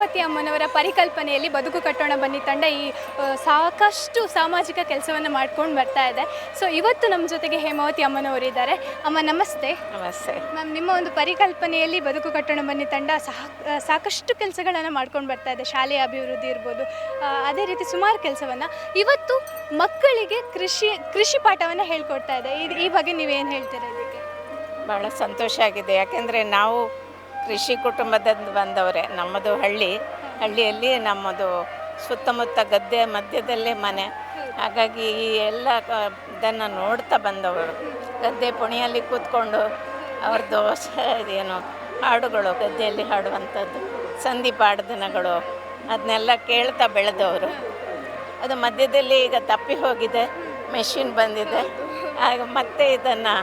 ಗಣಪತಿ ಅಮ್ಮನವರ ಪರಿಕಲ್ಪನೆಯಲ್ಲಿ ಬದುಕು ಕಟ್ಟೋಣ ಬನ್ನಿ ತಂಡ ಈ ಸಾಕಷ್ಟು ಸಾಮಾಜಿಕ ಕೆಲಸವನ್ನು ಮಾಡ್ಕೊಂಡು ಬರ್ತಾ ಇದೆ. ಸೊ ಇವತ್ತು ನಮ್ಮ ಜೊತೆಗೆ ಹೇಮಾವತಿ ಅಮ್ಮನವರು ಇದ್ದಾರೆ. ಅಮ್ಮ ನಮಸ್ತೆ. ನಮಸ್ತೆ. ಮ್ಯಾಮ್ ನಿಮ್ಮ ಒಂದು ಪರಿಕಲ್ಪನೆಯಲ್ಲಿ ಬದುಕು ಕಟ್ಟೋಣ ಬನ್ನಿ ತಂಡ ಸಾಕಷ್ಟು ಕೆಲಸಗಳನ್ನು ಮಾಡ್ಕೊಂಡು ಬರ್ತಾ ಇದೆ. ಶಾಲೆಯ ಅಭಿವೃದ್ಧಿ ಇರ್ಬೋದು ಅದೇ ರೀತಿ ಸುಮಾರು ಕೆಲಸವನ್ನು. ಇವತ್ತು ಮಕ್ಕಳಿಗೆ ಕೃಷಿ ಕೃಷಿ ಪಾಠವನ್ನು ಹೇಳ್ಕೊಡ್ತಾ ಇದೆ. ಇದು ಈ ಬಗ್ಗೆ ನೀವೇನು ಹೇಳ್ತೀರಾ ಇದಕ್ಕೆ? ಭಾಳ ಸಂತೋಷ ಆಗಿದೆ. ಯಾಕೆಂದರೆ ನಾವು ಕೃಷಿ ಕುಟುಂಬದಿಂದ ಬಂದವರೇ. ನಮ್ಮದು ಹಳ್ಳಿ. ಹಳ್ಳಿಯಲ್ಲಿ ನಮ್ಮದು ಸುತ್ತಮುತ್ತ ಗದ್ದೆ ಮಧ್ಯದಲ್ಲೇ ಮನೆ. ಹಾಗಾಗಿ ಈ ಎಲ್ಲ ಇದನ್ನು ನೋಡ್ತಾ ಬಂದವರು. ಗದ್ದೆ ಪುಣಿಯಲ್ಲಿ ಕೂತ್ಕೊಂಡು ಅವ್ರ ದೋಸೆ ಏನು ಹಾಡುಗಳು, ಗದ್ದೆಯಲ್ಲಿ ಹಾಡುವಂಥದ್ದು ಸಂದೀಪ ದಿನಗಳು, ಅದನ್ನೆಲ್ಲ ಕೇಳ್ತಾ ಬೆಳೆದವರು. ಅದು ಮಧ್ಯದಲ್ಲಿ ಈಗ ತಪ್ಪಿ ಹೋಗಿದೆ ಮೆಷಿನ್ ಬಂದಿದೆ. ಆಗ ಮತ್ತೆ ಇದನ್ನು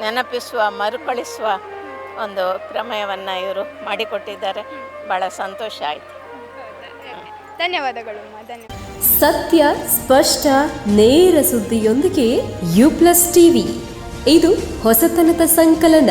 ನೆನಪಿಸುವ, ಮರುಕಳಿಸುವ ಒಂದು ಪ್ರಮೇಯವನ್ನು ಇವರು ಮಾಡಿಕೊಟ್ಟಿದ್ದಾರೆ. ಭಾಳ ಸಂತೋಷ ಆಯಿತು. ಧನ್ಯವಾದಗಳು ಧನ್ಯವಾದ ಸತ್ಯ ಸ್ಪಷ್ಟ ನೇರ ಸುದ್ದಿಯೊಂದಿಗೆ ಯು ಪ್ಲಸ್ ಟಿವಿ. ಇದು ಹೊಸತನದ ಸಂಕಲನ.